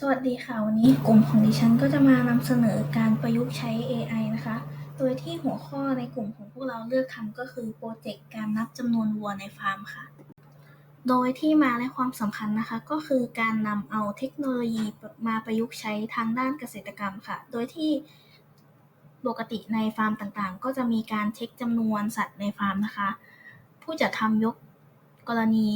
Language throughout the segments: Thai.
สวัสดีค่ะ วันนี้กลุ่มของดิฉันก็จะมานำเสนอการประยุกต์ใช้ AI นะคะ โดยที่หัวข้อในกลุ่มของพวกเราเลือกทำก็คือโปรเจกต์การนับจำนวนวัวในฟาร์มค่ะ โดยที่มาและความสำคัญนะคะ ก็คือการนำเอาเทคโนโลยีมาประยุกต์ใช้ทางด้านเกษตรกรรมค่ะ โดยที่ปกติในฟาร์มต่างๆ ก็จะมีการเช็คจำนวนสัตว์ในฟาร์มนะคะ ผู้จัดทำยกกรณี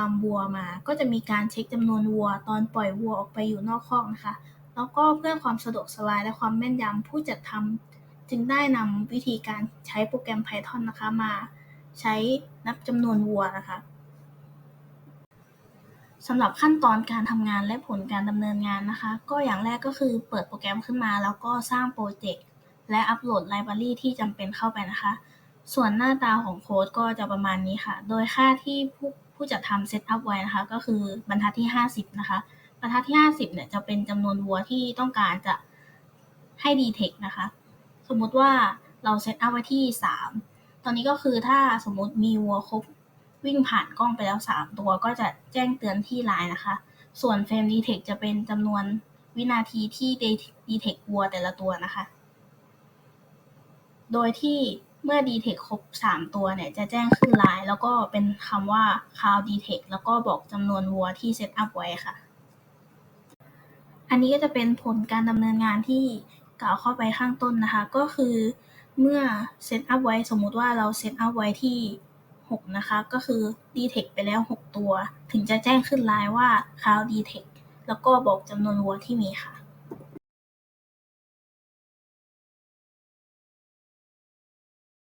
าร์มวัวมา ก็จะมีการเช็คจำนวนวัว ตอนปล่อยวัวออกไปอยู่นอกคอกนะคะ แล้วก็เพื่อความสะดวกสบายและความแม่นยำผู้จัดทำจึงได้นำวิธีการใช้โปรแกรม Python นะคะมาใช้นับจำนวนวัวนะคะสำหรับขั้นตอนการทำงานและผลการดำเนินงานนะคะ ก็อย่างแรกก็คือเปิดโปรแกรมขึ้นมา แล้วก็สร้างโปรเจกต์และอัปโหลดไลบรารีที่จำเป็นเข้าไปนะคะ ส่วนหน้าตาของโค้ดก็จะประมาณนี้ค่ะ โดยค่าที่ผู้ ผู้จัดทำเซตอัพไว้นะคะ ก็คือบรรทัดที่ 50 นะคะ บรรทัดที่ 50เนี่ยจะเป็นจำนวนวัวที่ต้องการจะให้ detect นะคะ สมมติว่าเราเซตอัพไว้ที่ 3 ตอนนี้ก็คือถ้าสมมติมีวัวครบวิ่งผ่านกล้องไปแล้ว 3 ตัวก็จะแจ้งเตือนที่ไลน์นะคะ ส่วน frame detect จะเป็นจำนวนวินาทีที่ detect วัวแต่ละตัวนะคะ โดยที่ เมื่อ detect ครบ 3 ตัวเนี่ย จะแจ้งขึ้นไลน์แล้วก็เป็นคำว่า count detect แล้วก็บอกจำนวนวัวที่เซตอัพไว้ค่ะ อันนี้ก็จะเป็นผลการดำเนินงานที่กล่าวเข้าไปข้างต้นนะคะ ก็คือเมื่อเซตอัพไว้สมมุติว่าเราเซตอัพไว้ที่ 6 นะคะ ก็คือ detect ไปแล้ว 6 ตัว ถึงจะแจ้งขึ้นไลน์ว่า count detect แล้วก็บอกจำนวนวัวที่มีค่ะ